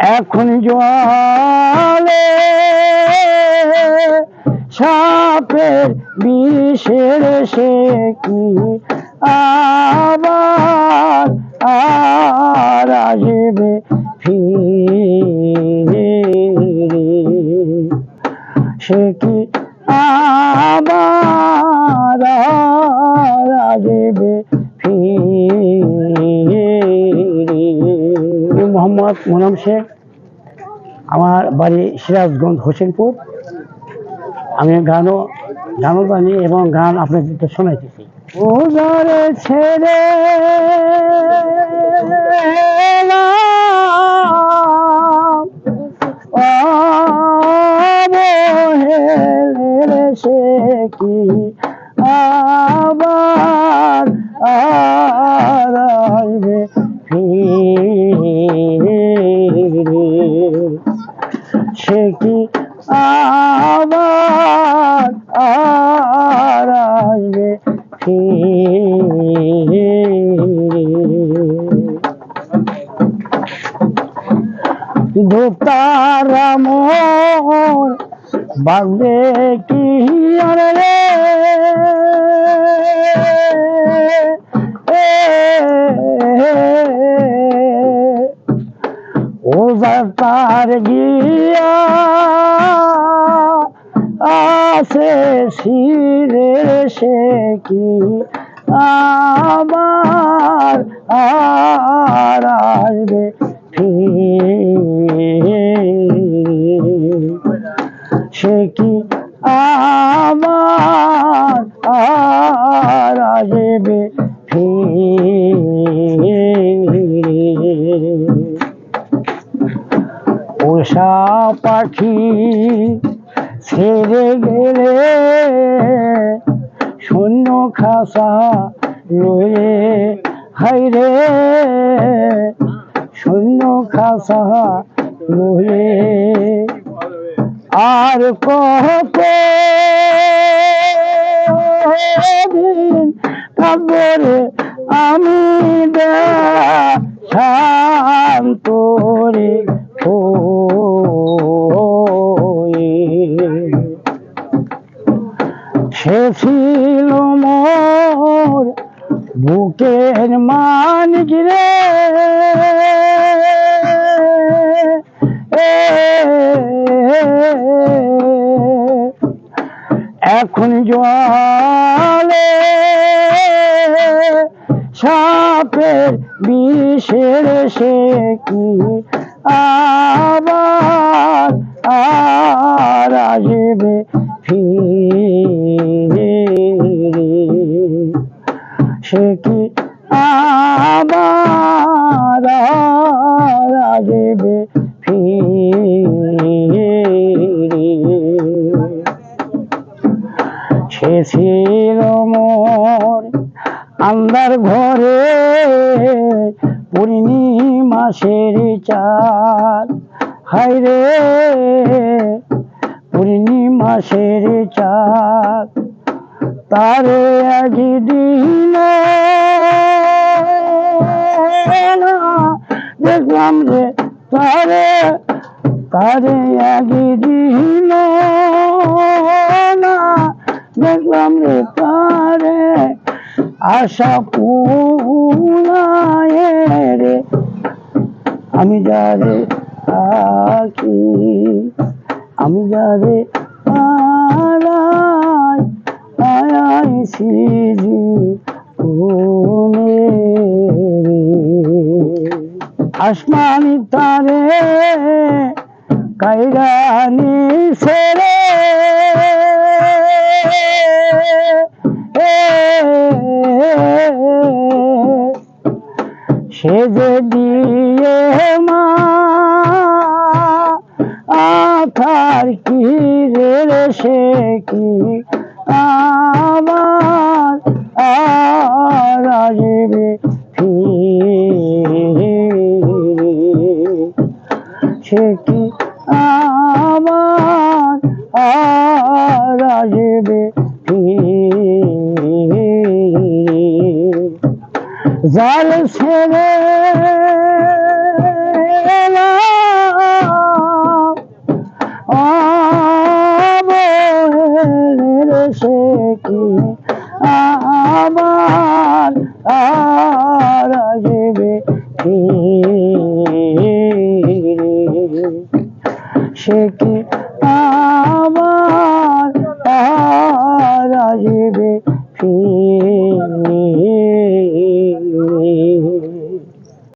এখন জলে সাপের বিষের সে কি আবার আর আসবে ফিরে? সে কি আবার মোনাম শেখ। আমার বাড়ি সিরাজগঞ্জ হোসেনপুর। আমি গানও গানও জানি এবং গান আপনাদেরকে শোনাইতেছি। ওজারে ছেড়ে সে কি আবার সে কি আবার আর আসবে দোতারা মোর বাগবে কি আর তার গিয়া আছে শিরে সে কি? আমার আর আসবে পাখি ছেড়ে গেলে শূন্য খাসা লয়ে হাই রে। শূন্য খাসা লয়ে আর কত দিন আমি শান্তরে সে ছিল মোর বুকের মান গিরে এখন জলে সাপের বিষের সে কি আবার, আর আসবে ফিরে? সে কি আর আসবে সে ছিল মোর আন্দার ঘরে পূর্ণিমাসের চাঁদ। হাই রে পূর্ণিমাসের চাঁদ। তারে একদিন দেখলাম রে তারে তারে একদিন না দেখলাম রে তারে, আশা পুরায় রে। আমি যারে থাকি আমি যারে আসমানি তারে কাইরানি ছেড়ে সে যে দিয়ে মা আথার কি রে সে কি আমার আর আসবে জাল ছেড়ে সে কি? আমার আর সে কি আমার আসবে ফিরে।